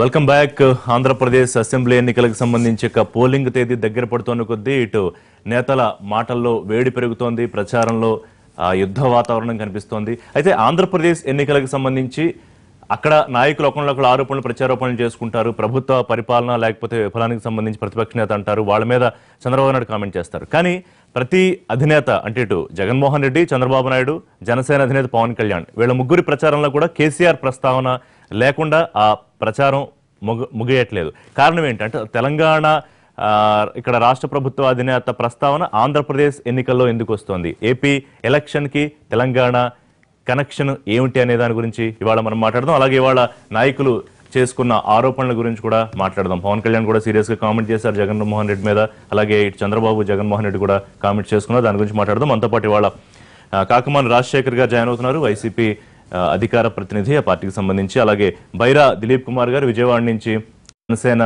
Welcome back uh, Andhra Pradesh assembly ఎన్నికలకు సంబంధించి polling తేదీ దగ్గర పడుతున్న కొద్దీ ఇటు నేతల మాటల్లో వేడి పెరుగుతోంది ప్రచారంలో ఆ, యుద్ధ వాతావరణం కనిపిస్తోంది. అయితే ఆంధ్రప్రదేశ్ ఎన్నికలకు సంబంధించి అక్కడ నాయకులు ఒకళ్ళొకళ్ళు ఆరోపణలు ప్రచారోపణలు చేసుకుంటారు. ప్రభుత్వ పరిపాలన లేకపోతే విఫలానికి సంబంధించి ప్రతిపక్ష నేత అంటారు. వాళ్ళ మీద చంద్రబాబు నాయుడు కామెంట్ చేస్తారు. కానీ ప్రతి అధినేత అంటే ఇటు జగన్మోహన్ రెడ్డి చంద్రబాబు నాయుడు జనసేన అధినేత పవన్ కళ్యాణ్ వీళ్ళ ముగ్గురి ప్రచారంలో కూడా కేసీఆర్ ప్రస్తావన లేకుండా ఆ ప్రచారం ముగ ముగియట్లేదు. కారణం ఏంటంటే తెలంగాణ ఇక్కడ రాష్ట్ర ప్రభుత్వ అధినేత ప్రస్తావన ఆంధ్రప్రదేశ్ ఎన్నికల్లో ఎందుకు వస్తోంది? ఏపీ ఎలక్షన్కి తెలంగాణ కనెక్షన్ ఏమిటి అనే దాని గురించి ఇవాళ మనం మాట్లాడదాం. అలాగే ఇవాళ నాయకులు చేసుకున్న ఆరోపణల గురించి కూడా మాట్లాడదాం. పవన్ కళ్యాణ్ కూడా సీరియస్గా కామెంట్ చేశారు జగన్మోహన్ రెడ్డి మీద. అలాగే ఇటు చంద్రబాబు జగన్మోహన్ రెడ్డి కూడా కామెంట్ చేసుకున్నారు. దాని గురించి మాట్లాడదాం. మనతో పాటు ఇవాళ కాకమాన్ రాజశేఖర్ గారు జాయిన్ అవుతున్నారు. వైసీపీ అధికార ప్రతినిధి ఆ పార్టీకి సంబంధించి అలాగే బైరా దిలీప్ కుమార్ గారు విజయవాడ నుంచి జనసేన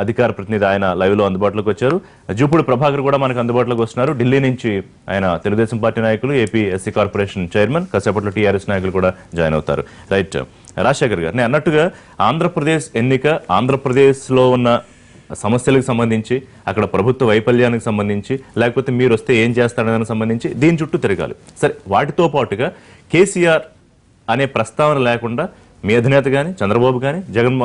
అధికార ప్రతినిధి ఆయన లైవ్లో అందుబాటులోకి వచ్చారు. జూపుడు ప్రభాకర్ కూడా మనకు అందుబాటులోకి వస్తున్నారు. ఢిల్లీ నుంచి ఆయన తెలుగుదేశం పార్టీ నాయకులు ఏపీ ఎస్సీ కార్పొరేషన్ చైర్మన్ కాసేపట్లో టీఆర్ఎస్ నాయకులు కూడా జాయిన్ అవుతారు. రైట్. రాజశేఖర్ గారు నేను అన్నట్టుగా ఆంధ్రప్రదేశ్ ఎన్నిక ఆంధ్రప్రదేశ్లో ఉన్న సమస్యలకు సంబంధించి అక్కడ ప్రభుత్వ వైఫల్యానికి సంబంధించి లేకపోతే మీరు వస్తే ఏం చేస్తారనే సంబంధించి దీని చుట్టూ తిరగాలి. సరే వాటితో పాటుగా కేసీఆర్ అనే ప్రస్తావన లేకుండా మీ అధినేత కానీ చంద్రబాబు కానీ జగన్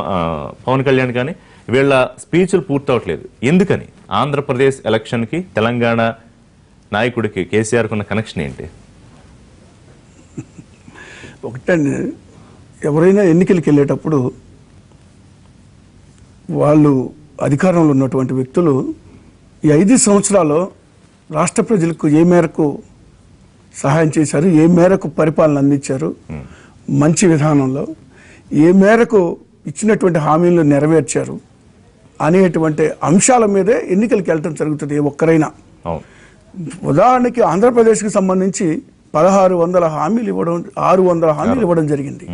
పవన్ కళ్యాణ్ కానీ వీళ్ళ స్పీచ్లు పూర్తవట్లేదు. ఎందుకని? ఆంధ్రప్రదేశ్ ఎలక్షన్కి తెలంగాణ నాయకుడికి కేసీఆర్కు ఉన్న కనెక్షన్ ఏంటి? ఒకటండి ఎవరైనా ఎన్నికలకు వెళ్ళేటప్పుడు వాళ్ళు అధికారంలో ఉన్నటువంటి వ్యక్తులు ఈ ఐదు సంవత్సరాలు రాష్ట్ర ప్రజలకు ఏ మేరకు సహాయం చేశారు. ఏ మేరకు పరిపాలన అందించారు? మంచి విధానంలో. ఏ మేరకు ఇచ్చినటువంటి హామీలను నెరవేర్చారు? అనేటువంటి అంశాల మీదే ఎన్నికలకు వెళ్ళటం జరుగుతుంది ఒక్కరైనా. ఉదాహరణకి ఆంధ్రప్రదేశ్కి సంబంధించి పదహారు వందల హామీలు ఇవ్వడం ఆరు వందల హామీలు ఇవ్వడం జరిగింది.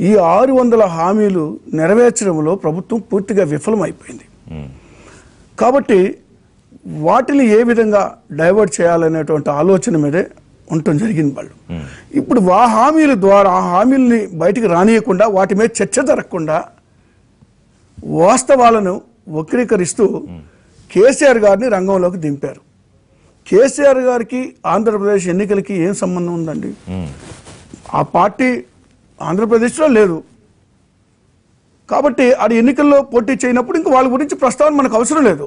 ఈ ఆరు వందల హామీలు నెరవేర్చడంలో ప్రభుత్వం పూర్తిగా విఫలమైపోయింది. కాబట్టి వాటిని ఏ విధంగా డైవర్ట్ చేయాలనేటువంటి ఆలోచన మీదే ఉండటం జరిగింది వాళ్ళు. ఇప్పుడు ఆ హామీల ద్వారా ఆ హామీల్ని బయటికి రానియకుండా వాటి మీద చర్చ జరగకుండా వాస్తవాలను వక్రీకరిస్తూ కేసీఆర్ గారిని రంగంలోకి దింపారు. కేసీఆర్ గారికి ఆంధ్రప్రదేశ్ ఎన్నికలకి ఏం సంబంధం ఉందండి. ఆ పార్టీ ఆంధ్రప్రదేశ్లో లేదు. కాబట్టి అది ఎన్నికల్లో పోటీ చేయనప్పుడు ఇంకా వాళ్ళ గురించి ప్రస్తావన మనకు అవసరం లేదు.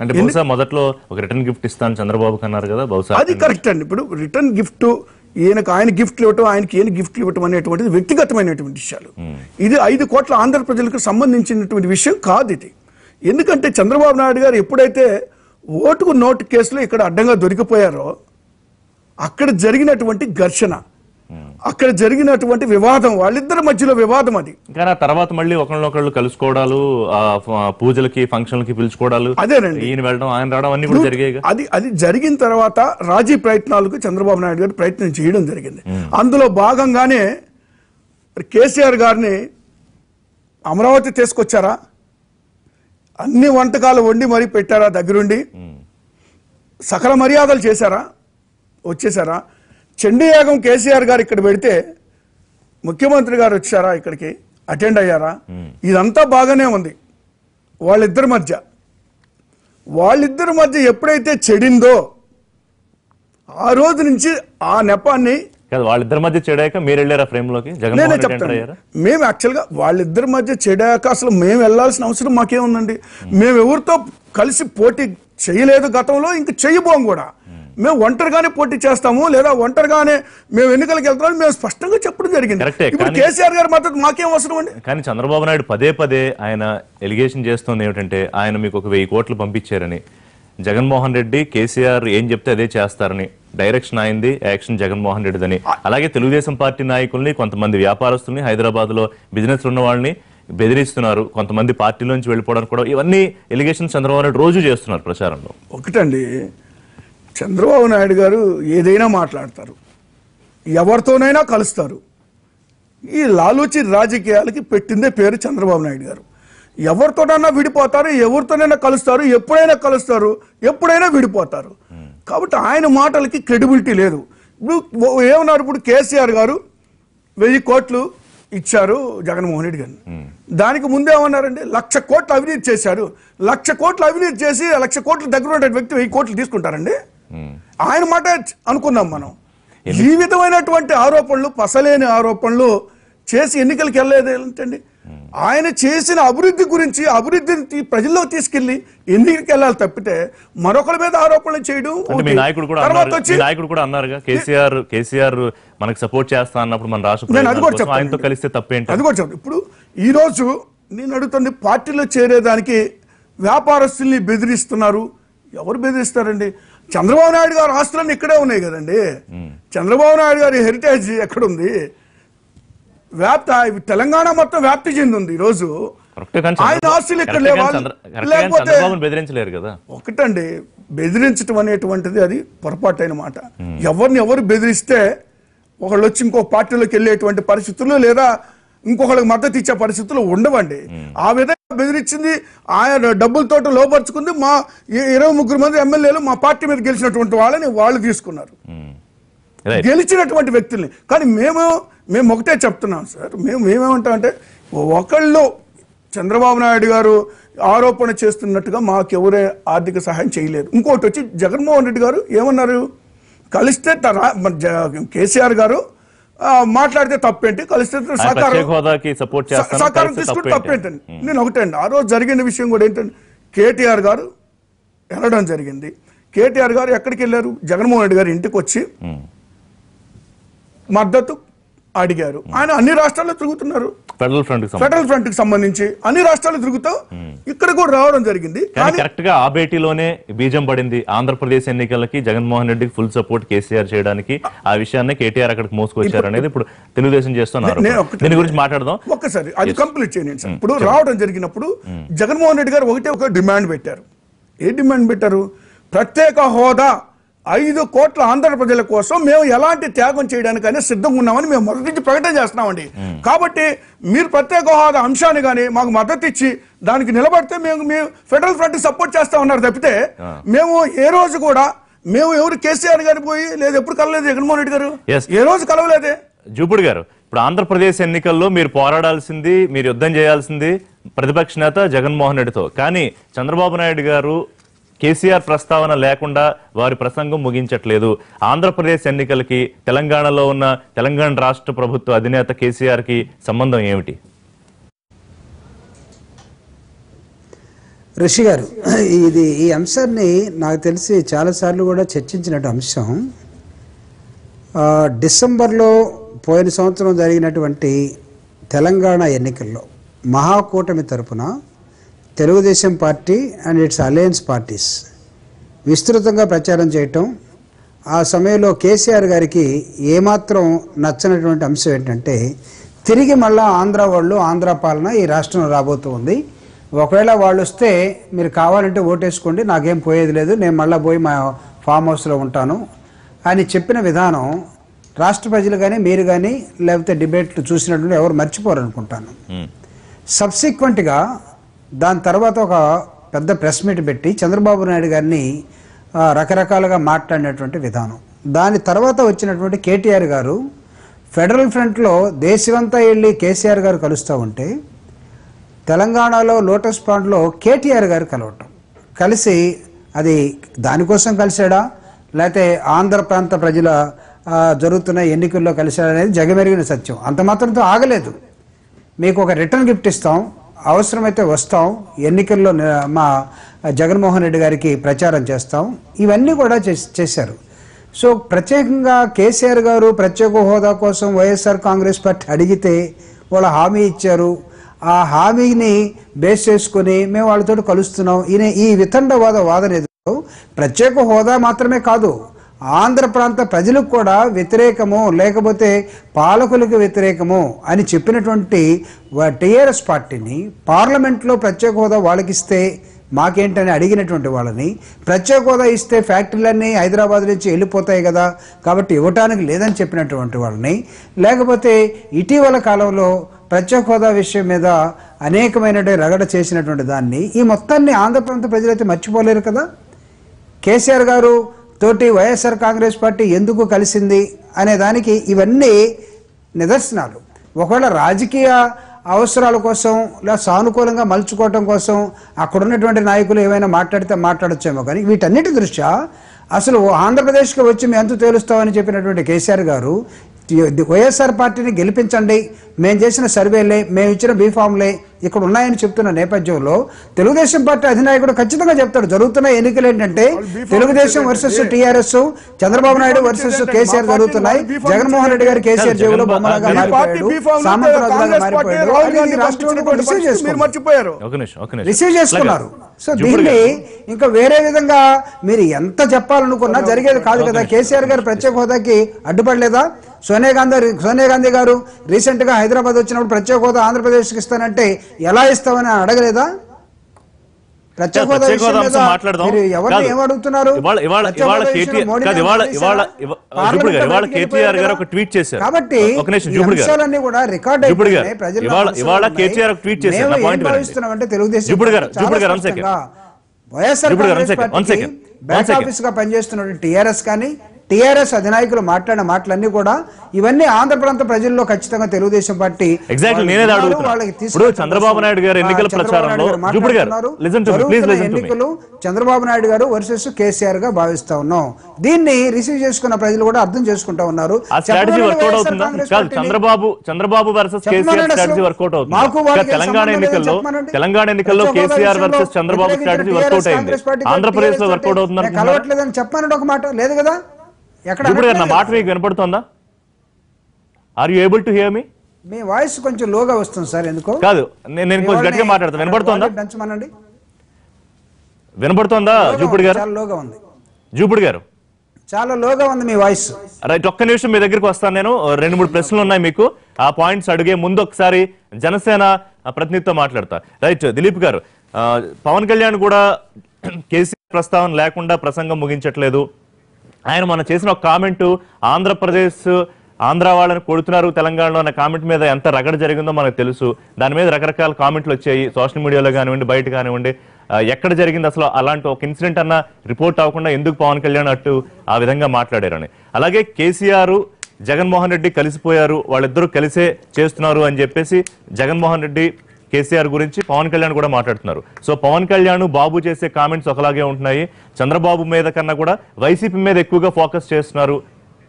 అంటే బహుశా మొదట్లో ఒక రిటర్న్ గిఫ్ట్ ఇస్తాను చంద్రబాబు అన్నారు కదా బహుశా అది కరెక్ట్ అండి. ఇప్పుడు రిటర్న్ గిఫ్ట్ ఈయనకు ఆయన గిఫ్ట్లు ఇవ్వటం ఆయనకి ఈయన గిఫ్ట్లు ఇవ్వటం అనేటువంటిది వ్యక్తిగతమైనటువంటి విషయాలు. ఇది ఐదు కోట్ల ఆంధ్ర ప్రజలకు సంబంధించినటువంటి విషయం కాదు ఇది. ఎందుకంటే చంద్రబాబు నాయుడు గారు ఎప్పుడైతే ఓటుకు నోటు కేసులో ఇక్కడ అడ్డంగా దొరికిపోయారో అక్కడ జరిగినటువంటి ఘర్షణ అక్కడ జరిగినటువంటి వివాదం వాళ్ళిద్దరి మధ్యలో వివాదం అది. కానీ ఆ తర్వాత మళ్ళీ ఒకళ్ళొకళ్ళు కలుసుకోవడాలు పూజలకి ఫంక్షన్లకి పిలుచుకోవడాలు అదేనండి. ఈయన వెళ్ళడం ఆయన రావడం అన్ని కూడా జరిగాయి అది అది జరిగిన తర్వాత రాజీ ప్రయత్నాలకు చంద్రబాబు నాయుడు గారు ప్రయత్నం చేయడం జరిగింది. అందులో భాగంగానే కేసీఆర్ గారిని అమరావతి తీసుకొచ్చారా? అన్ని వంటకాలు వండి మరీ పెట్టారా దగ్గరుండి? సకల మర్యాదలు చేశారా? వచ్చేసారా చండీయాగం కేసీఆర్ గారు ఇక్కడ పెడితే ముఖ్యమంత్రి గారు వచ్చారా ఇక్కడికి? అటెండ్ అయ్యారా? ఇదంతా బాగానే ఉంది. వాళ్ళిద్దరి మధ్య. వాళ్ళిద్దరి మధ్య ఎప్పుడైతే చెడిందో ఆ రోజు నుంచి ఆ నెపాన్ని వాళ్ళిద్దరి మధ్య చెడాక మీరు వెళ్ళారా ఫ్రేమ్లోకి నేనే చెప్తాను. అయ్యారా? మేము యాక్చువల్గా వాళ్ళిద్దరి మధ్య చెడాక అసలు మేము వెళ్ళాల్సిన అవసరం మాకేముందండి? మేము. ఎవరితో కలిసి పోటీ చేయలేదు గతంలో ఇంక చేయబోం కూడా. మేము ఒంటరిగానే పోటీ చేస్తాము లేదా ఒంటరిగానే మేము ఎన్నికలకు వెళ్తామని మేము స్పష్టంగా చెప్పడం జరిగింది. ఇప్పుడు కేసీఆర్ గారి మద్దతు మాకేం అవసరం అండి? కానీ చంద్రబాబు నాయుడు పదే పదే ఆయన ఎలిగేషన్ చేస్తుంది ఏమిటంటే ఆయన మీకు ఒక వెయ్యి కోట్లు పంపించారని. జగన్మోహన్ రెడ్డి కేసీఆర్ ఏం చెప్తే అదే చేస్తారని. డైరెక్షన్ అయింది యాక్షన్ జగన్మోహన్ రెడ్డిదని. అలాగే తెలుగుదేశం పార్టీ నాయకుల్ని కొంతమంది వ్యాపారస్తుల్ని హైదరాబాద్లో బిజినెస్ ఉన్న వాళ్ళని బెదిరిస్తున్నారు. కొంతమంది పార్టీలోంచి వెళ్ళిపోవడానికి కూడా ఇవన్నీ ఎలిగేషన్ చంద్రబాబు నాయుడు రోజు చేస్తున్నారు ప్రచారంలో. ఒకటండి చంద్రబాబు నాయుడు గారు ఏదైనా మాట్లాడతారు. ఎవరితోనైనా కలుస్తారు. ఈ లాలూచి రాజకీయాలకి పెట్టిందే పేరు చంద్రబాబు నాయుడు గారు. ఎవరితోనైనా విడిపోతారు ఎవరితోనైనా కలుస్తారు ఎప్పుడైనా కలుస్తారు ఎప్పుడైనా విడిపోతారు. కాబట్టి ఆయన మాటలకి క్రెడిబిలిటీ లేదు. ఇప్పుడు ఏమన్నారు ఇప్పుడు కేసీఆర్ గారు? వెయ్యి కోట్లు ఇచ్చారు జగన్మోహన్ రెడ్డి గారిని దానికి ముందేమన్నారండి లక్ష కోట్లు అవినీతి చేశారు. లక్ష కోట్లు అవినీతి చేసి లక్ష కోట్ల దగ్గర ఉన్న వ్యక్తి వెయ్యి కోట్లు తీసుకుంటారండి. ఆయన మాట అనుకున్నాం మనం. ఈ విధమైనటువంటి ఆరోపణలు పసలేని ఆరోపణలు చేసి ఎన్నికలకు వెళ్ళలేదు ఏంటండి? ఆయన చేసిన అభివృద్ధి గురించి అభివృద్ధిని ప్రజల్లో తీసుకెళ్ళి ఎన్నికలకు వెళ్ళాలి తప్పితే మరొకరి మీద ఆరోపణలు చేయడం. నాయకుడు కూడా అన్నారు నాయకుడు కూడా అన్నారుగా కేసీఆర్ కేసీఆర్ మనకు సపోర్ట్ చేస్తా అన్నప్పుడు మన రాష్ట్ర ఆయనతో. కలిస్తే తప్పేంటి? అది కూడా ఇప్పుడు ఈ రోజు నేను అడుగుతుంది పార్టీలో చేరేదానికి వ్యాపారస్తుల్ని బెదిరిస్తున్నారు. ఎవరు బెదిరిస్తారండి? చంద్రబాబు నాయుడు గారు ఆస్తులన్నీ ఇక్కడే ఉన్నాయి కదండి. చంద్రబాబు నాయుడు గారి హెరిటేజ్ ఎక్కడుంది? వ్యాప్తి తెలంగాణ మొత్తం వ్యాప్తి చెందింది ఈ రోజు కరెక్టే కానీ ఆయన ఆస్తులు ఇక్కడ లేకపోతే- చంద్రబాబును బెదిరించలేరు కదా. ఒకటండి బెదిరించడం అనేటువంటిది అది పొరపాటైన మాట ఎవరిని ఎవరు బెదిరిస్తే ఒకళ్ళు వచ్చి ఇంకో పార్టీలోకి వెళ్ళేటువంటి పరిస్థితులు లేదా ఇంకొకళ్ళకి మద్దతు ఇచ్చే పరిస్థితులు ఉండవండి. ఆ విధంగా బెదిరించింది. ఆయన డబ్బులతో లోపరుచుకుంది. మా ఇరవై ముగ్గురు మంది ఎమ్మెల్యేలు మా పార్టీ మీద గెలిచినటువంటి వాళ్ళని వాళ్ళు తీసుకున్నారు. రైట్ గెలిచినటువంటి వ్యక్తుల్ని. కానీ మేము మేము ఒకటే చెప్తున్నాం సార్. మేము మేమేమంటామంటే ఒకళ్ళు చంద్రబాబు నాయుడు గారు ఆరోపణ చేస్తున్నట్టుగా మాకెవరే ఆర్థిక సహాయం చేయలేదు. ఇంకోటి వచ్చి జగన్మోహన్ రెడ్డి గారు ఏమన్నారు? కలిస్తే త- రా- మన జ- కేసీఆర్ గారు మాట్లాడితే తప్పేంటి? కలిస్తే ఆయన సహకారం తీసుకుంటే తప్పేంటి? తప్పేంటండి. నేను ఒకటండి. ఆ రోజు జరిగిన విషయం కూడా ఏంటంటే కేటీఆర్ గారు వెళ్ళడం జరిగింది. కేటీఆర్ గారు ఎక్కడికి వెళ్ళారు? జగన్మోహన్ రెడ్డి గారు ఇంటికి వచ్చి. మద్దతు అడిగారు. ఆయన అన్ని రాష్ట్రాల్లో తిరుగుతున్నారు. ఫెడరల్ ఫ్రంట్ ఫెడరల్ ఫ్రంట్కి సంబంధించి అన్ని రాష్ట్రాలు తిరుగుతూ. ఇక్కడ కూడా రావడం జరిగింది. కానీ కరెక్ట్గా ఆ భేటీలోనే బీజం పడింది. ఆంధ్రప్రదేశ్ ఎన్నికలకి జగన్మోహన్ రెడ్డికి ఫుల్ సపోర్ట్ కేసీఆర్ చేయడానికి ఆ విషయాన్ని కేటీఆర్ అక్కడికి మోసుకొచ్చారు అనేది ఇప్పుడు తెలుగుదేశం చేస్తున్నారు దీని గురించి మాట్లాడదాం. ఒక్కసారి అది కంప్లీట్ చేయండి సార్. ఇప్పుడు రావడం జరిగినప్పుడు జగన్మోహన్ రెడ్డి గారు ఒకటే ఒక డిమాండ్ పెట్టారు. ఏ డిమాండ్ పెట్టారు? ప్రత్యేక హోదా ఐదు కోట్ల ఆంధ్ర ప్రజల కోసం మేము ఎలాంటి త్యాగం చేయడానికైనా సిద్ధంగా ఉన్నామని మేము మొదటి నుంచి ప్రకటన చేస్తున్నామండి. కాబట్టి మీరు ప్రత్యేక హోదా అంశాన్ని కానీ మాకు మద్దతు ఇచ్చి దానికి నిలబడితే మేము మేము ఫెడరల్ ఫ్రంట్ సపోర్ట్ చేస్తా ఉన్నారు తప్పితే మేము ఏ రోజు కూడా మేము ఎవరు కేసీఆర్ గారు పోయి లేదు ఎప్పుడు కలలేదు జగన్మోహన్ రెడ్డి గారు. ఏ రోజు కలవలేదే? జూపుడు గారు ఇప్పుడు ఆంధ్రప్రదేశ్ ఎన్నికల్లో మీరు పోరాడాల్సింది మీరు యుద్ధం చేయాల్సింది ప్రతిపక్ష నేత జగన్మోహన్ రెడ్డితో. కానీ చంద్రబాబు నాయుడు గారు కేసీఆర్ ప్రస్తావన లేకుండా వారి ప్రసంగం ముగించట్లేదు. ఆంధ్రప్రదేశ్ ఎన్నికలకి తెలంగాణలో ఉన్న తెలంగాణ రాష్ట్ర ప్రభుత్వ అధినేత కేసీఆర్కి సంబంధం ఏమిటి? ఋషి గారు ఇది ఈ అంశాన్ని నాకు తెలిసి చాలాసార్లు కూడా చర్చించినట్టు అంశం. డిసెంబర్లో పోయిన సంవత్సరం జరిగినటువంటి తెలంగాణ ఎన్నికల్లో మహాకూటమి తరపున Telugu Desam party and it's alliance parties. విస్తృతంగా ప్రచారం చేయటం ఆ సమయంలో కేసీఆర్ గారికి ఏమాత్రం నచ్చనటువంటి అంశం ఏంటంటే తిరిగి మళ్ళా ఆంధ్ర వాళ్ళు ఆంధ్ర పాలన ఈ రాష్ట్రం రాబోతూ ఉంది. ఒకవేళ వాళ్ళు వస్తే మీరు కావాలంటే ఓటేసుకోండి నాకేం పోయేది లేదు నేను మళ్ళీ పోయి మా ఫామ్ హౌస్లో ఉంటాను. అని చెప్పిన విధానం రాష్ట్ర ప్రజలు కానీ మీరు కానీ లేకపోతే డిబేట్లు చూసినటువంటి ఎవరు మర్చిపోరు అనుకుంటాను. సబ్సిక్వెంట్గా దాని తర్వాత ఒక పెద్ద ప్రెస్ మీట్ పెట్టి చంద్రబాబు నాయుడు గారిని రకరకాలుగా మాట్లాడినటువంటి విధానం. దాని తర్వాత వచ్చినటువంటి కేటీఆర్ గారు ఫెడరల్ ఫ్రంట్లో దేశమంతా వెళ్ళి కేసీఆర్ గారు కలుస్తూ ఉంటే తెలంగాణలో లోటస్ పాండ్లో కేటీఆర్ గారు కలవటం. కలిసి అది దానికోసం కలిశాడా? లేకపోతే ఆంధ్ర ప్రాంత ప్రజల జరుగుతున్న ఎన్నికల్లో కలిశాడా అనేది జగమెరిగిన సత్యం. అంత మాత్రంతో ఆగలేదు. మీకు ఒక రిటర్న్ గిఫ్ట్ ఇస్తాం. అవసరమైతే వస్తాం. ఎన్నికల్లో మా జగన్మోహన్ రెడ్డి గారికి ప్రచారం చేస్తాం. ఇవన్నీ కూడా చేస్- చేశారు. సో ప్రత్యేకంగా కేసీఆర్ గారు ప్రత్యేక హోదా కోసం వైఎస్ఆర్ కాంగ్రెస్ పార్టీ అడిగితే వాళ్ళు హామీ ఇచ్చారు. ఆ హామీని బేస్ చేసుకుని మేము వాళ్ళతో కలుస్తున్నాం. ఈయన ఈ వితండవాద వాదన ఎదురు ప్రత్యేక హోదా మాత్రమే కాదు. ఆంధ్ర ప్రాంత ప్రజలకు కూడా వ్యతిరేకము లేకపోతే పాలకులకు వ్యతిరేకము అని చెప్పినటువంటి టీఆర్ఎస్ పార్టీని పార్లమెంట్లో ప్రత్యేక హోదా వాళ్ళకిస్తే మాకేంటని అడిగినటువంటి వాళ్ళని ప్రత్యేక హోదా ఇస్తే ఫ్యాక్టరీలన్నీ హైదరాబాద్ నుంచి వెళ్ళిపోతాయి కదా కాబట్టి ఇవ్వటానికి లేదని చెప్పినటువంటి వాళ్ళని లేకపోతే ఇటీవల కాలంలో ప్రత్యేక హోదా విషయం మీద అనేకమైనటువంటి రగడ చేసినటువంటి దాన్ని ఈ మొత్తాన్ని ఆంధ్ర ప్రాంత ప్రజలైతే మర్చిపోలేరు కదా? కేసీఆర్ గారు తోటి వైఎస్ఆర్ కాంగ్రెస్ పార్టీ ఎందుకు కలిసింది అనే దానికి ఇవన్నీ నిదర్శనాలు. ఒకవేళ రాజకీయ అవసరాల కోసం లేదా సానుకూలంగా మలుచుకోవటం కోసం అక్కడ ఉన్నటువంటి నాయకులు ఏమైనా మాట్లాడితే మాట్లాడొచ్చేమో కానీ వీటన్నిటి దృష్ట్యా అసలు ఆంధ్రప్రదేశ్కి వచ్చి మేము ఎంత తేలుస్తామని చెప్పినటువంటి కేసీఆర్ గారు వైఎస్ఆర్ పార్టీని గెలిపించండి. మేము చేసిన సర్వేలే మేము ఇచ్చిన బీఫామ్లే ఇక్కడ ఉన్నాయని చెప్తున్న నేపథ్యంలో తెలుగుదేశం పార్టీ అధినాయకుడు ఖచ్చితంగా చెప్తాడు. జరుగుతున్న ఎన్నికలు ఏంటంటే Telugu Desam versus TRS Chandrababu Naidu versus KCR జరుగుతున్నాయి. జగన్మోహన్ రెడ్డి గారు కేసీఆర్ జేబులో బొమ్మలాగా మారిపోయాడు. పంపించినటువంటి రిసీవ్ చేసుకున్నారు. మర్చిపోయారు. ఒక నిమిషం ఒక నిమిషం. రిసీవ్ చేసుకున్నారు. సో దీన్ని గారు. ఇంకా వేరే విధంగా మీరు ఎంత చెప్పాలనుకున్నా జరిగేది కాదు కదా. కేసీఆర్ గారు ప్రత్యేక హోదాకి అడ్డుపడలేదా? సోనియా గాంధీ సోనియా గాంధీ గారు రీసెంట్గా హైదరాబాద్ వచ్చినప్పుడు ప్రత్యేక హోదా ఆంధ్రప్రదేశ్కి ఇస్తానంటే ఎలా ఇస్తామని అడగలేదా? ప్రత్యేక హోదా మాట్లాడదాం. ఏమడుగుతున్నారు ఇవాళ కేటీఆర్ గారు ఒక ట్వీట్ చేశారు. కాబట్టి అంశాలన్నీ కూడా రికార్డ్ ఇవాళ-. కేటీఆర్ ట్వీట్ చేశారు. Point Telugu Desam YSR Congress back. ఆఫీస్గా TRS కానీ టీఆర్ఎస్ అధినాయకులు మాట్లాడిన మాటలన్నీ కూడా ఇవన్నీ ఆంధ్ర ప్రాంత ప్రజల్లో ఖచ్చితంగా తెలుగుదేశం పార్టీ చంద్రబాబు నాయుడు గారు ఎన్నికల ఎన్నికలు చంద్రబాబు నాయుడు గారు వర్సెస్ కేసీఆర్గా భావిస్తా ఉన్నాం. దీన్ని రిసీవ్ చేసుకున్న ప్రజలు కూడా అర్థం చేసుకుంటా ఉన్నారు. Chandrababu Chandrababu versus KCR strategy. Work out అవుతుంది? తెలంగాణ ఎన్నికల్లో. తెలంగాణ ఎన్నికల్లో KCR versus Chandrababu strategy work out అయింది. ఆంధ్రప్రదేశ్లో వర్కౌట్ అవుతుందని కలవట్లేదని చెప్పమనండి ఒక మాట. లేదు కదా? ఎక్కడ నా మాట. మీకు వినపడుతోందా? Are you able to hear me me voice కొంచెం లోగా వస్తుంది సార్ ఎందుకో? కాదు నేను కొంచెం గట్టిగా మాట్లాడతాను. వినపడుతోందా? పెంచమనండి. వినపడుతోందా జూపుడు గారు? చాలా లోగా ఉంది. జూపుడు గారు? చాలా లోగా ఉంది మీ వాయిస్. రైట్ ఒక్క నిమిషం మీ దగ్గరికి వస్తాను నేను. రెండు మూడు ప్రశ్నలు ఉన్నాయి మీకు. ఆ పాయింట్స్ అడిగే ముందు ఒకసారి జనసేన ప్రతినిధితో మాట్లాడతా. రైట్ దిలీప్ గారు పవన్ కళ్యాణ్ కూడా కేసీఆర్ ప్రస్తావన లేకుండా ప్రసంగం ముగించట్లేదు. ఆయన మనం చేసిన ఒక కామెంటు ఆంధ్రప్రదేశ్ ఆంధ్ర వాళ్ళని కొడుతున్నారు తెలంగాణలో అన్న కామెంట్ మీద ఎంత రగడ జరిగిందో మనకు తెలుసు. దాని మీద రకరకాల కామెంట్లు వచ్చాయి సోషల్ మీడియాలో కానివ్వండి బయట కానివ్వండి. ఎక్కడ జరిగింది అసలు అలాంటి ఒక ఇన్సిడెంట్ అన్న రిపోర్ట్ అవ్వకుండా ఎందుకు పవన్ కళ్యాణ్ అట్టు ఆ విధంగా మాట్లాడారని. అలాగే కేసీఆర్ జగన్మోహన్ రెడ్డి కలిసిపోయారు వాళ్ళిద్దరూ కలిసే చేస్తున్నారు అని చెప్పేసి జగన్మోహన్ రెడ్డి కేసీఆర్ గురించి పవన్ కళ్యాణ్ కూడా మాట్లాడుతున్నారు. సో పవన్ కళ్యాణ్ బాబు చేసే కామెంట్స్ ఒకలాగే ఉంటున్నాయి. చంద్రబాబు మీద కన్నా కూడా వైసీపీ మీద ఎక్కువగా ఫోకస్ చేస్తున్నారు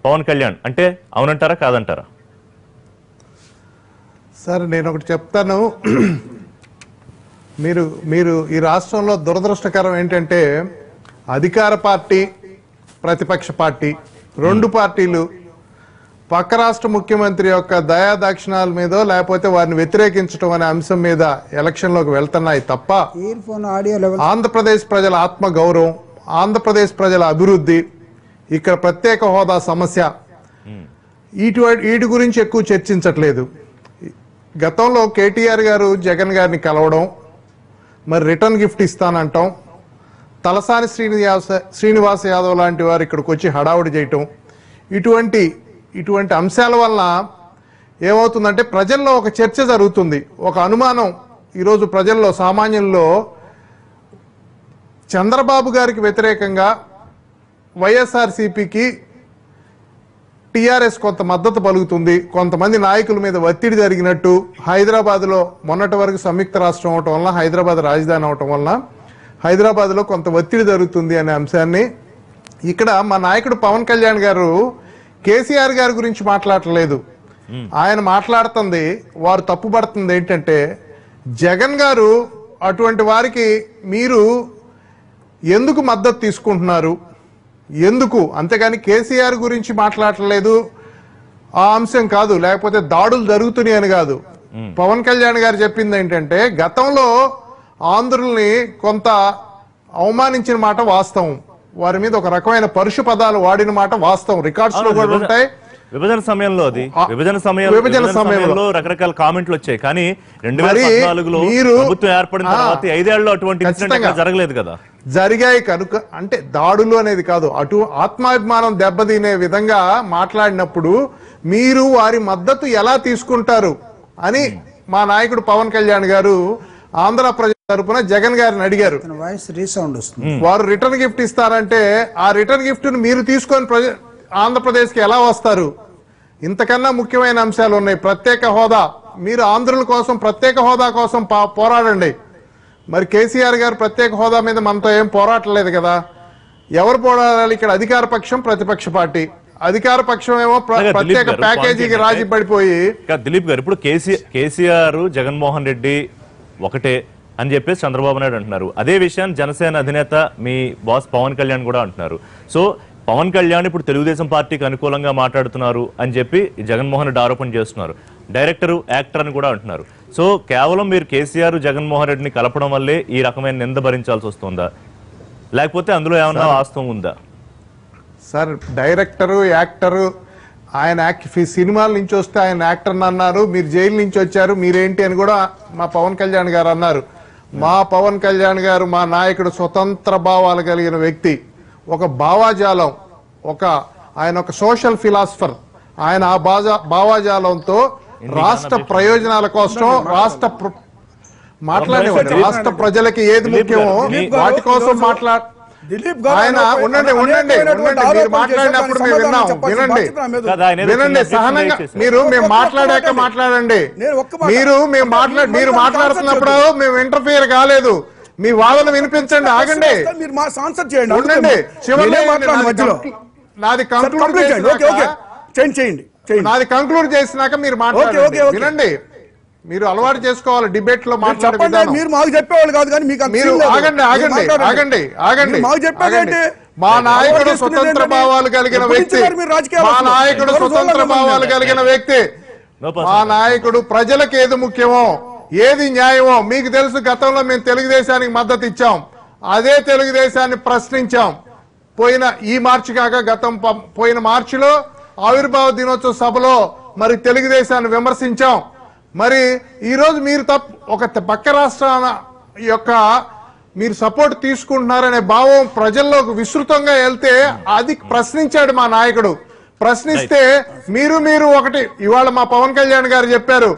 పవన్ కళ్యాణ్. అంటే అవునంటారా కాదంటారా? సార్ నేను ఒకటి చెప్తాను. మీరు మీరు ఈ రాష్ట్రంలో దురదృష్టకరం ఏంటంటే అధికార పార్టీ ప్రతిపక్ష పార్టీ రెండు పార్టీలు పక్క రాష్ట్ర ముఖ్యమంత్రి యొక్క దయా దాక్షిణాల మీదో లేకపోతే వారిని వ్యతిరేకించడం అనే అంశం మీద ఎలక్షన్లోకి వెళ్తున్నాయి తప్ప ఆంధ్రప్రదేశ్ ప్రజల ఆత్మ గౌరవం ఆంధ్రప్రదేశ్ ప్రజల అభివృద్ధి ఇక్కడ ప్రత్యేక హోదా సమస్య. ఇటువంటి వీటి గురించి ఎక్కువ చర్చించట్లేదు. గతంలో కేటీఆర్ గారు జగన్ గారిని కలవడం మరి రిటర్న్ గిఫ్ట్ ఇస్తానంటాం. తలసాని శ్రీనివాస శ్రీనివాస యాదవ్ లాంటి వారు ఇక్కడికి వచ్చి హడావుడి చేయటం. ఇటువంటి ఇటువంటి అంశాల వలన ఏమవుతుందంటే ప్రజల్లో ఒక చర్చ జరుగుతుంది. ఒక అనుమానం ఈరోజు ప్రజల్లో సామాన్యుల్లో చంద్రబాబు గారికి వ్యతిరేకంగా వైఎస్ఆర్సీపీకి టీఆర్ఎస్ కొంత మద్దతు పలుకుతుంది. కొంతమంది నాయకుల మీద ఒత్తిడి జరిగినట్టు హైదరాబాద్లో మొన్నటి వరకు సంయుక్త రాష్ట్రం అవటం వలన హైదరాబాద్ రాజధాని అవటం వలన హైదరాబాద్లో కొంత ఒత్తిడి జరుగుతుంది అనే అంశాన్ని ఇక్కడ మా నాయకుడు పవన్ కళ్యాణ్ గారు కేసీఆర్ గారి గురించి మాట్లాడలేదు. ఆయన మాట్లాడుతుంది వారు తప్పుపడుతుంది ఏంటంటే జగన్ గారు అటువంటి వారికి మీరు ఎందుకు మద్దతు తీసుకుంటున్నారు? ఎందుకు? అంతేగాని కేసీఆర్ గురించి మాట్లాడలేదు. ఆ అంశం కాదు లేకపోతే దాడులు జరుగుతున్నాయి అని కాదు. పవన్ కళ్యాణ్ గారు చెప్పింది ఏంటంటే గతంలో ఆంధ్రుల్ని కొంత అవమానించిన మాట వాస్తవం. వారి మీద ఒక రకమైన పరుషు పదాలు వాడిన మాట వాస్తవం. రికార్డ్స్లో కూడా ఉంటాయి. విభజన సమయంలో అది. విభజన సమయం విభజన సమయంలో. సమయంలో రకరకాల కామెంట్లు వచ్చాయి. కానీ రెండు వేల మీరు- ప్రభుత్వం ఏర్పడిన తర్వాత ఐదేళ్ళలో అటువంటి జరగలేదు కదా? జరిగాయి కనుక అంటే దాడులు అనేది కాదు. అటు ఆత్మాభిమానం దెబ్బతినే విధంగా మాట్లాడినప్పుడు మీరు వారి మద్దతు ఎలా తీసుకుంటారు అని మా నాయకుడు పవన్ కళ్యాణ్ గారు ఆంధ్ర ప్రజల తరపున జగన్ గారిని అడిగారు. వాయిస్ రీసౌండ్ వస్తుంది. వారు రిటర్న్ గిఫ్ట్ ఇస్తారంటే ఆ రిటర్న్ గిఫ్ట్ను మీరు తీసుకొని ప్రజ ఆంధ్రప్రదేశ్కి ఎలా వస్తారు? ఇంతకన్నా ముఖ్యమైన అంశాలు ఉన్నాయి. ప్రత్యేక హోదా. మీరు ఆంధ్రుల కోసం ప్రత్యేక హోదా కోసం పా- పోరాడండి. మరి కేసీఆర్ గారు ప్రత్యేక హోదా మీద మనతో ఏం పోరాటలేదు కదా. ఎవరు పోరాడాలి? ఇక్కడ అధికార పక్షం ప్రతిపక్ష పార్టీ. అధికార పక్షం ఏమో ప్రత్యేక ప్యాకేజీకి రాజీ పడిపోయి దిలీప్ గారు ఇప్పుడు కేసీఆర్ కేసీఆర్ జగన్మోహన్ రెడ్డి ఒకటే. అని చెప్పేసి చంద్రబాబు నాయుడు అంటున్నారు. అదే విషయాన్ని జనసేన అధినేత మీ బాస్ పవన్ కళ్యాణ్ కూడా అంటున్నారు. సో పవన్ కళ్యాణ్ ఇప్పుడు తెలుగుదేశం పార్టీకి అనుకూలంగా మాట్లాడుతున్నారు అని చెప్పి జగన్మోహన్ రెడ్డి ఆరోపణ చేస్తున్నారు. డైరెక్టర్ యాక్టర్ అని కూడా అంటున్నారు. సో కేవలం మీరు కేసీఆర్ జగన్మోహన్ రెడ్డిని కలపడం వల్లే ఈ రకమైన నింద భరించాల్సి వస్తుందా? లేకపోతే అందులో ఏమన్నా వాస్తవం ఉందా? సార్ డైరెక్టరు యాక్టరు ఆయన యాక్ట్ సినిమాల నుంచి వస్తే ఆయన యాక్టర్ అన్నారు. మీరు జైలు నుంచి వచ్చారు మీరేంటి అని కూడా మా పవన్ కళ్యాణ్ గారు అన్నారు. మా పవన్ కళ్యాణ్ గారు మా నాయకుడు స్వతంత్ర భావాలు కలిగిన వ్యక్తి. ఒక భావాజాలం ఒక ఆయన ఒక సోషల్ ఫిలాసఫర్. ఆయన ఆ బాజా భావాజాలంతో రాష్ట్ర ప్రయోజనాల కోసం రాష్ట్ర ప్ర- మాట్లాడేవాడు. రాష్ట్ర ప్రజలకి ఏది ముఖ్యమో వాటి కోసం ఈరోజు మాట్లా దిలీప్ ఆయన ఉండండి, ఉండండి, ఉండండి. మీరు మాట్లాడినప్పుడు మేము విన్నాం. వినండి. వినండి సహనంగా మీరు మేము మాట్లాడాక మాట మాట్లాడండి. నేను ఒక్క మాట. మీరు మేము అంటే మాట్లా మీరు మాట్లాడుతున్నప్పుడు మేము ఇంటర్ఫియర్ కాలేదు. మీ వాదన వినిపించండి ఆగండి. మీరు మా ఆన్సర్ చేయండి ఉండండి. చివరిలో నాది మధ్యలో. నాది కంక్లూడ్ చేయండి. Okay okay. చేసినాక చేయండి చేయండి. నాది కంక్లూడ్ చేసినాక మీరు మాట్లాడండి. వినండి. మీరు అలవాటు చేసుకోవాలి డిబేట్లో చెప్పండి. మీరు మాకు చెప్పేవాళ్ళు కాదు కానీ మీకు మీరు. ఆగండి ఆగండి. ఆగండి ఆగండి మాకు చెప్పేది ఆగండి. ఏంటి? మా నాయకుడు స్వతంత్ర? భావాలు కలిగిన వ్యక్తి మా? నాయకుడు స్వతంత్ర భావాలు? కలిగిన వ్యక్తి. మా నాయకుడు ప్రజలకు ఏది ముఖ్యమో ఏది న్యాయమో మీకు తెలుసు గతంలో మేము తెలుగుదేశానికి మద్దతు ఇచ్చాం అదే తెలుగుదేశాన్ని ప్రశ్నించాం పోయిన ఈ మార్చి కాక గతం ప- పోయిన మార్చిలో ఆవిర్భావ దినోత్సవ సభలో మరి తెలుగుదేశాన్ని విమర్శించాం మరి ఈ రోజు మీరు తప్ప ఒక పక్క రాష్ట్రాల యొక్క మీరు సపోర్ట్ తీసుకుంటున్నారనే భావం ప్రజల్లోకి విస్తృతంగా వెళ్తే అది ప్రశ్నించాడు మా నాయకుడు. ప్రశ్నిస్తే మీరు మీరు ఒకటి ఇవాళ మా పవన్ కళ్యాణ్ గారు చెప్పారు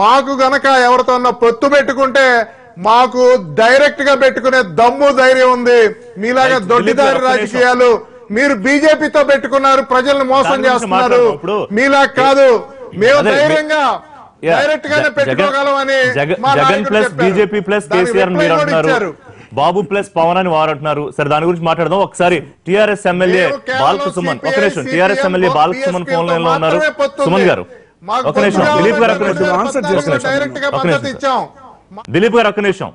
మాకు గనక ఎవరితోన్నా పొత్తు పెట్టుకుంటే మాకు డైరెక్ట్గా పెట్టుకునే దమ్ము ధైర్యం ఉంది. మీలాగా. దొడ్డిదారి. రాజకీయాలు మీరు బీజేపీతో పెట్టుకున్నారు ప్రజల్ని మోసం చేస్తున్నారు. మీలా కాదు. మేము ధైర్యంగా డైరెక్ట్ గానే Jagan- పెట్టుకోగలమని Jagan plus. BJP plus KCR మీరు అంటున్నారు. బాబు ప్లస్ పవన్ అని వారు అంటున్నారు. సరే దాని గురించి మాట్లాడదాం. ఒకసారి టిఆర్ఎస్ ఎమ్మెల్యే బాల్క సుమన్ ఒక నిమిషం. TRS MLA Balka Suman phone లైన్లో ఉన్నారు. సుమన్. గారు ఒక నిమిషం. దిలీప్ గారు ఒక నిమిషం. ఆన్సర్ ఒక నిమిషం. డైరెక్ట్గా ఒక మద్దతు నిమిషం. ఇచ్చాం. దిలీప్ గారు ఒక్క నిమిషం.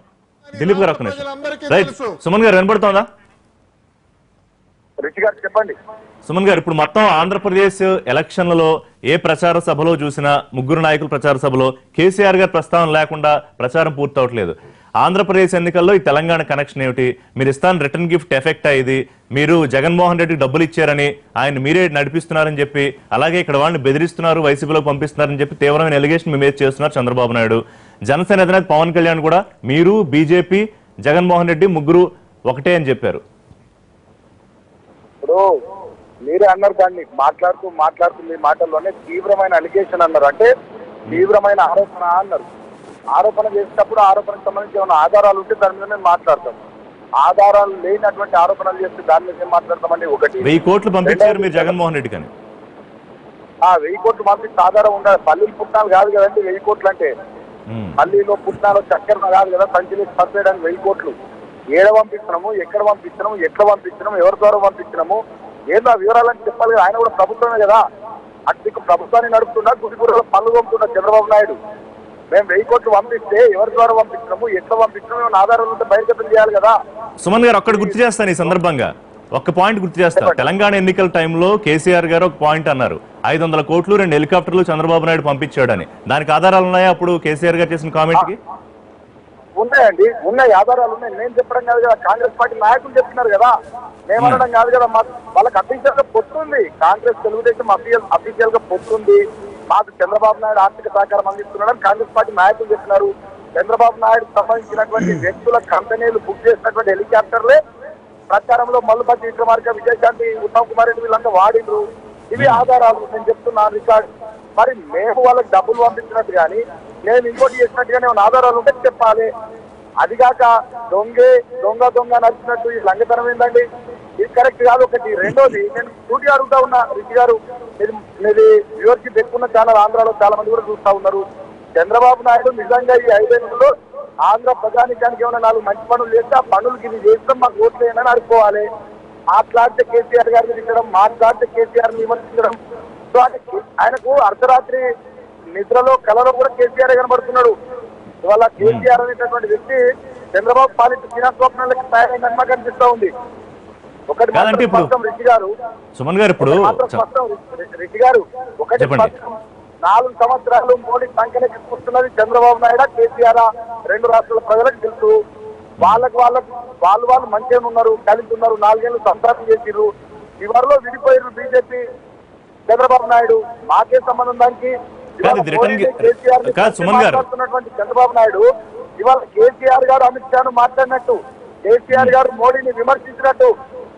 దిలీప్ గారు ఒక్క నిమిషం. రైట్. సుమన్ గారు వినబడుతోందా? రిషి గారు చెప్పండి. సుమన్ గారు ఇప్పుడు మొత్తం ఆంధ్రప్రదేశ్ ఎలక్షన్లలో ఏ ప్రచార సభలో చూసినా ముగ్గురు నాయకుల ప్రచార సభలో కేసీఆర్ గారి ప్రస్తావన లేకుండా ప్రచారం పూర్తవట్లేదు. ఆంధ్రప్రదేశ్ ఎన్నికల్లో ఈ తెలంగాణ కనెక్షన్ ఏమిటి? మీరు ఇస్తాను రిటర్న్ గిఫ్ట్ ఎఫెక్ట్ అయ్యింది మీరు జగన్మోహన్ రెడ్డికి డబ్బులు ఇచ్చారని ఆయన మీరే నడిపిస్తున్నారని చెప్పి అలాగే ఇక్కడ వాళ్ళని బెదిరిస్తున్నారు వైసీపీలో పంపిస్తున్నారని చెప్పి తీవ్రమైన ఎలిగేషన్ మీ మీద చేస్తున్నారు చంద్రబాబు నాయుడు. జనసేన అధినేత పవన్ కళ్యాణ్ కూడా మీరు బీజేపీ జగన్మోహన్ రెడ్డి ముగ్గురు ఒకటే అని చెప్పారు. మీరే అన్నారు దాన్ని. మాట్లాడుతూ మాట్లాడుతూ మీ మాటల్లోనే తీవ్రమైన అలిగేషన్ అన్నారు. అంటే తీవ్రమైన ఆరోపణ అన్నారు. ఆరోపణ చేసేటప్పుడు ఆరోపణకు సంబంధించి ఏమైనా ఆధారాలు ఉంటే దాని మీద మేము మాట్లాడతాం. ఆధారాలు లేనటువంటి ఆరోపణలు చేస్తే దాని మీద ఏం మాట్లాడతామండి. ఒకటి వెయ్యి కోట్లు పంపించారు మీరు జగన్మోహన్ రెడ్డికి అని ఆ వెయ్యి కోట్లు పంపిస్తే ఆధారం ఉండాలి. పల్లీలు పుట్టినాలు కాదు కదండి వెయ్యి కోట్లు అంటే. పల్లీలో పుట్టినాలు చక్కెర కాదు కదా సంచిలేసి పంపేయడానికి వెయ్యి కోట్లు. ఏడ పంపిస్తున్నాము ఎక్కడ పంపించినాము ఎట్లా పంపించినాము ఎవరి ద్వారా పంపించినాము ఏందో వివరాలని చెప్పాలి కదా. ఆయన కూడా ప్రభుత్వమే కదా. అటు ప్రభుత్వాన్ని నడుపుతున్నా గుడిగూడలో పనులు పంపుతున్నా చంద్రబాబు నాయుడు. మేము వెయ్యి కోట్లు పంపిస్తే ఎవరి ద్వారా పంపించినాము ఎట్లా పంపించినాము ఆధారాలు ఉంటే బహిర్గతం చేయాలి కదా. సుమన్ గారు ఒక్కటి గుర్తు చేస్తాను ఈ సందర్భంగా. ఒక్క పాయింట్ గుర్తు చేస్తా. తెలంగాణ ఎన్నికల టైంలో కేసీఆర్ గారు ఒక పాయింట్ అన్నారు. ఐదు వందల కోట్లు రెండు హెలికాప్టర్లు చంద్రబాబు నాయుడు పంపించాడని. దానికి ఆధారాలు ఉన్నాయా అప్పుడు కేసీఆర్ గారు చేసిన కామెంట్కి ఉన్నాయండి. ఉన్నాయి ఆధారాలు ఉన్నాయి. నేను చెప్పడం కాదు కదా కాంగ్రెస్ పార్టీ నాయకులు చెప్తున్నారు కదా. మేము అనడం కాదు కదా మాకు వాళ్ళకి అఫీషియల్గా పొత్తుంది కాంగ్రెస్ తెలుగుదేశం అఫీషియల్ అఫీషియల్గా పొత్తుంది మాకు చంద్రబాబు నాయుడు ఆర్థిక సహకారం అందిస్తున్నాడని కాంగ్రెస్ పార్టీ నాయకులు చెప్తున్నారు. చంద్రబాబు నాయుడు సంబంధించినటువంటి వ్యక్తుల కంపెనీలు బుక్ చేసినటువంటి హెలికాప్టర్లే ప్రచారంలో మల్లుపతి విక్రమార్క విజయశాంతి ఉత్తమ్ కుమార్ రెడ్డి వీళ్ళంతా వాడిండ్రు ఇవి ఆధారాలు నేను చెప్తున్నాను రికార్డ్. మరి మేము వాళ్ళకి డబ్బులు పంపించినట్టు కానీ నేను ఇంకోటి చేసినట్టుగానే ఏమైనా ఆధారాలు ఉంటే చెప్పాలి. అది కాక దొంగే దొంగ దొంగ నడిచినట్టు ఈ లంగతనం ఏంటండి ఇది కరెక్ట్ కాదు. ఒకటి రెండోది నేను సూటి అడుగుతా ఉన్నా రిషి గారు. మీది వ్యూవర్కి ఎక్కువ ఛానల్ ఆంధ్రాలో చాలా మంది కూడా చూస్తా ఉన్నారు. చంద్రబాబు నాయుడు నిజంగా ఈ ఐదేళ్ళలో ఆంధ్ర ప్రజానికానికి ఏమైనా నాలుగు మంచి పనులు చేస్తే ఆ పనులకి ఇది చేస్తాం మాకు ఓట్లు వేయనని అనుకోవాలి మాట్లాడితే కేసీఆర్ గారిని తిట్టడం మాట్లాడితే కేసీఆర్ విమర్శించడం సో ఆయనకు అర్ధరాత్రి నిద్రలో కలలో కూడా కేసీఆర్ కనబడుతున్నాడు. ఇవాళ కేసీఆర్ అనేటటువంటి వ్యక్తి చంద్రబాబు పాలిత చిన్న స్వప్నాలకి తయారైందని మాకు అనిపిస్తా ఉంది. ఒకటి మాత్రం రిషి గారు. సుమన్ గారు ఇప్పుడు ఒకటి మాత్రం చ- స్పష్టం రి- రిషి గారు. ఒకటి నాలుగు సంవత్సరాలు మోడీ సంఖ్యకి కూర్చున్నది చంద్రబాబు నాయుడు కేసీఆర్? రెండు రాష్ట్రాల ప్రజలకు తెలుసు. వాళ్ళకి వాళ్ళకు వాళ్ళు వాళ్ళు మంచిగా ఉన్నారు కలిసి ఉన్నారు నాలుగేళ్ళు సంసారం చేసిర్రు. చివరిలో విడిపోయారు బీజేపీ చంద్రబాబు నాయుడు. మాకే సంబంధం దానికి. కాదు, ఇది రిటర్న్ గి- మోడీని కేసీఆర్ని కాదు, సుమన్ గారు. చంద్రబాబు నాయుడు ఇవాళ కేసీఆర్ గారు అమిత్ షాను మాట్లాడినట్టు కేసీఆర్ గారు మోడీని విమర్శించినట్టు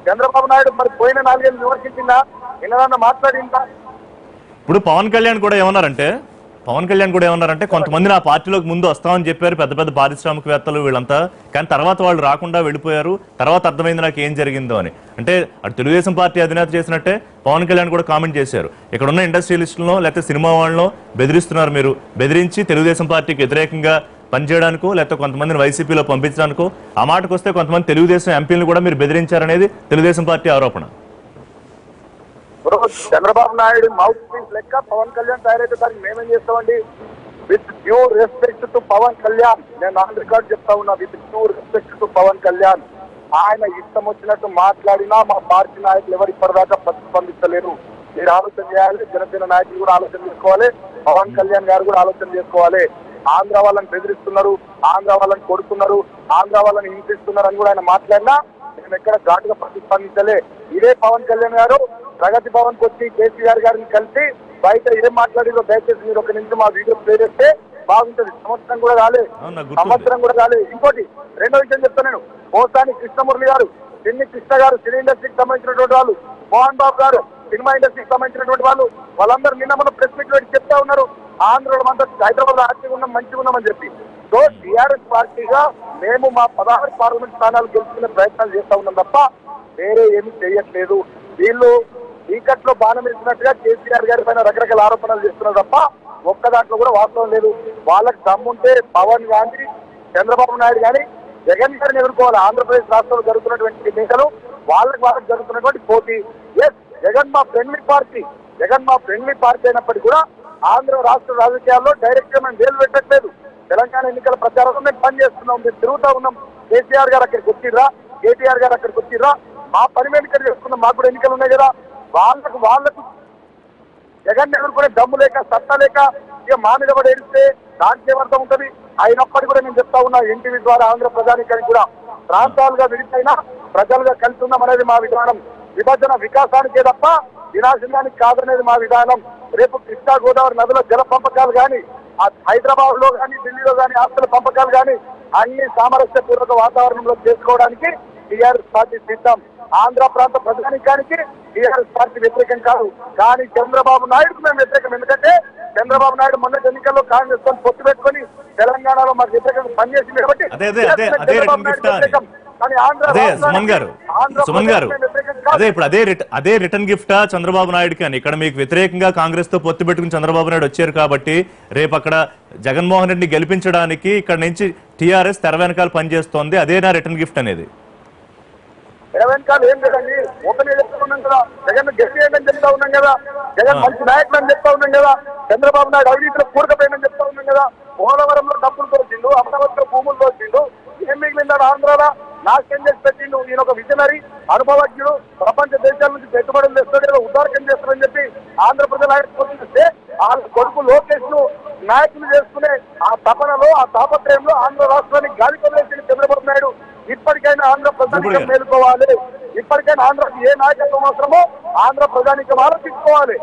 చంద్రబాబు నాయుడు మరి పోయిన నాలుగేళ్ళు విమర్శించిందా నిన్న మాట్లాడిందా ఇప్పుడు పవన్ కళ్యాణ్ కూడా ఏమన్నారంటే పవన్ కళ్యాణ్ కూడా ఏమన్నారంటే కొంతమంది నా పార్టీలోకి ముందు వస్తామని చెప్పారు పెద్ద పెద్ద పారిశ్రామికవేత్తలు వీళ్ళంతా. కానీ తర్వాత వాళ్ళు రాకుండా వెళ్ళిపోయారు. తర్వాత అర్థమైంది నాకు ఏం జరిగిందో అని. అంటే అటు తెలుగుదేశం పార్టీ అధినేత చేసినట్టే పవన్ కళ్యాణ్ కూడా కామెంట్ చేశారు. ఇక్కడ ఉన్న ఇండస్ట్రియలిస్టులను లేకపోతే సినిమా వాళ్ళను బెదిరిస్తున్నారు మీరు. బెదిరించి తెలుగుదేశం పార్టీకి వ్యతిరేకంగా పనిచేయడానికో లేకపోతే కొంతమందిని వైసీపీలో పంపించడానికో. ఆ మాటకు వస్తే కొంతమంది తెలుగుదేశం ఎంపీలను కూడా మీరు బెదిరించారనేది తెలుగుదేశం పార్టీ ఆరోపణ. చంద్రబాబు నాయుడు మౌత్ పీస్ లెక్క పవన్ కళ్యాణ్ తయారైతే దానికి మేమేం చేస్తామండి? With due respect to Pawan Kalyan నేను ఆన్ రికార్డ్ చెప్తా ఉన్నా with due respect to Pawan Kalyan. ఆయన ఇష్టం వచ్చినట్టు మాట్లాడినా మా పార్టీ నాయకులు ఎవరు ఇప్పటిదాకా ప్రతిస్పందించలేరు. మీరు ఆలోచన చేయాలి జనసేన నాయకులు కూడా ఆలోచన చేసుకోవాలి పవన్ కళ్యాణ్ గారు కూడా ఆలోచన చేసుకోవాలి. ఆంధ్ర వాళ్ళని బెదిరిస్తున్నారు ఆంధ్ర వాళ్ళని కొడుతున్నారు ఆంధ్ర వాళ్ళని హింసిస్తున్నారు అని కూడా ఆయన మాట్లాడినా మేము ఎక్కడ ఘాటుగా ప్రతిస్పందించలే. ఇదే పవన్ కళ్యాణ్ గారు ప్రగతి భవన్కి వచ్చి కేసీఆర్ గారిని కలిసి బయట ఏం మాట్లాడిందో దయచేసి మీరు ఒక నిమిషం ఆ వీడియో ప్లే చేస్తే బాగుంటది. సంవత్సరం కూడా గుర్తుంది. సంవత్సరం కూడా కాలే ఇంకోటి రెండో విషయం చెప్తాను నేను. పోసాని కృష్ణమురళి గారు చిన్ని కృష్ణ గారు సినీ ఇండస్ట్రీకి సంబంధించినటువంటి వాళ్ళు మోహన్ బాబు గారు సినిమా ఇండస్ట్రీకి సంబంధించినటువంటి వాళ్ళు వాళ్ళందరూ నిన్న మన ప్రెస్ మీట్ పెట్టి చెప్తా ఉన్నారు. ఆంధ్రలో అంతా హైదరాబాద్ హ్యాపీగా ఉన్నాం మంచిగా ఉన్నామని చెప్పి. సో టీఆర్ఎస్ పార్టీగా మేము మా పదహారు పార్లమెంట్ స్థానాలు గెలుచుకునే ప్రయత్నాలు చేస్తా ఉన్నాం తప్ప వేరే ఏమీ చేయట్లేదు. వీళ్ళు చీకట్లో బాణం వేసినట్టుగా కేసీఆర్ గారి పైన రకరకాల ఆరోపణలు చేస్తున్నారు తప్ప ఒక్క దాంట్లో కూడా వాస్తవం లేదు. వాళ్ళకి దమ్ముంటే పవన్ గాంధీ చంద్రబాబు నాయుడు గాని జగన్ గారిని ఎదుర్కోవాలి. ఆంధ్రప్రదేశ్ రాష్ట్రంలో జరుగుతున్నటువంటి ఎన్నికలు వాళ్ళకి వాళ్ళకి జరుగుతున్నటువంటి పోటీ. ఎస్ జగన్ మా ఫ్రెండ్లీ పార్టీ జగన్ మా ఫ్రెండ్లీ పార్టీ అయినప్పటికీ కూడా ఆంధ్ర రాష్ట్ర రాజకీయాల్లో డైరెక్ట్గా మేము వేలు పెట్టట్లేదు. తెలంగాణ ఎన్నికల ప్రచారంలో మేము పని చేస్తున్నాం. మేము తిరుగుతా ఉన్నాం. కేసీఆర్ గారు అక్కడికి వచ్చిర్రా? కేటీఆర్ గారు అక్కడికి వచ్చిర్రా? మా పని మేము ఇక్కడ చేసుకున్నాం మాకు కూడా ఎన్నికలు ఉన్నాయి కదా. వాళ్ళకు వాళ్ళకు జగన్ ఎదుర్కొనే దమ్ము లేక సత్తా లేక ఇక మా మీద పడి ఏడిస్తే దానికి ఏమర్థం ఉంటుంది. అయినప్పటికీ కూడా నేను చెప్తా ఉన్నా ఎన్టీవీ ద్వారా ఆంధ్ర ప్రజానికానికి కూడా ప్రాంతాలుగా విడిపోయినా ప్రజలుగా కలిసి ఉన్నామనేది మా విధానం. విభజన వికాసానికే తప్ప వినాశనానికి కాదనేది మా విధానం. రేపు కృష్ణా గోదావరి నదుల జల పంపకాలు కానీ హైదరాబాద్లో కానీ ఢిల్లీలో కానీ ఆస్తుల పంపకాలు కానీ అన్ని సామరస్య పూర్వక వాతావరణంలో చేసుకోవడానికి టీఆర్ఎస్ పార్టీ సిద్ధం ఆంధ్ర ప్రాంత ప్రజానికానికి టీఆర్ఎస్ పార్టీ వ్యతిరేకం కాదు కానీ చంద్రబాబు నాయుడుకు మేము వ్యతిరేకం ఎందుకంటే చంద్రబాబు నాయుడు మొన్న ఎన్నికల్లో కాంగ్రెస్తో పొత్తు పెట్టుకొని తెలంగాణలో మాకు వ్యతిరేకంగా పనిచేసింది కాబట్టి చంద్రబాబు నాయుడు. వ్యతిరేకం. కానీ అదే సుమన్ గారు సుమన్ గారు. అదే ఇప్పుడు అదే అదే రిటర్న్ గిఫ్టా చంద్రబాబు నాయుడుకి అని ఇక్కడ మీకు వ్యతిరేకంగా కాంగ్రెస్తో పొత్తు పెట్టుకుని చంద్రబాబు నాయుడు వచ్చారు కాబట్టి రేపు అక్కడ జగన్మోహన్ రెడ్డిని గెలిపించడానికి ఇక్కడ నుంచి టీఆర్ఎస్ తెర వెనకాల పనిచేస్తోంది అదే నా రిటర్న్ గిఫ్ట్ అనేది వెనకాల ఏం లేదండి. ఓపెన్ చెప్తా ఉన్నాం కదా. జగన్ గట్టి అని చెప్తా ఉన్నాం కదా. జగన్. మంచి నాయకులు అని చెప్తా ఉన్నాం కదా. చంద్రబాబు నాయుడు అవినీతిలో కూరకపోయిందని చెప్తా ఉన్నాం కదా. పోలవరంలో డబ్బులు దోచిండు అమరావతిలో భూములు దోచిండు ఏం మిగిలిందాడు ఆంధ్రాలో? నాశనం చేసి పెట్టిండు. ఈయన ఒక విజనరీ అనుభవజ్ఞుడు. ప్రపంచ దేశాల నుంచి పెట్టుబడులు తెస్తాడు ఏదో ఉద్దారకం చేస్తాడని చెప్పి ఆంధ్ర ప్రజలు ఆయన కోరుకుంటే వాళ్ళ కొడుకు లోకేష్ను నాయకులు చేసుకునే ఆ తపనలో ఆ తాపత్రయంలో ఆంధ్ర రాష్ట్రానికి గాలి కొదిలేసిన చంద్రబాబు నాయుడు. ఇప్పటికైనా ఆంధ్ర ప్రజానికం మేలుకోవాలి. ఇప్పటికైనా ఆంధ్రకి ఏ నాయకత్వం అవసరమో ఆంధ్ర ప్రజానికం ఆలోచించుకోవాలి.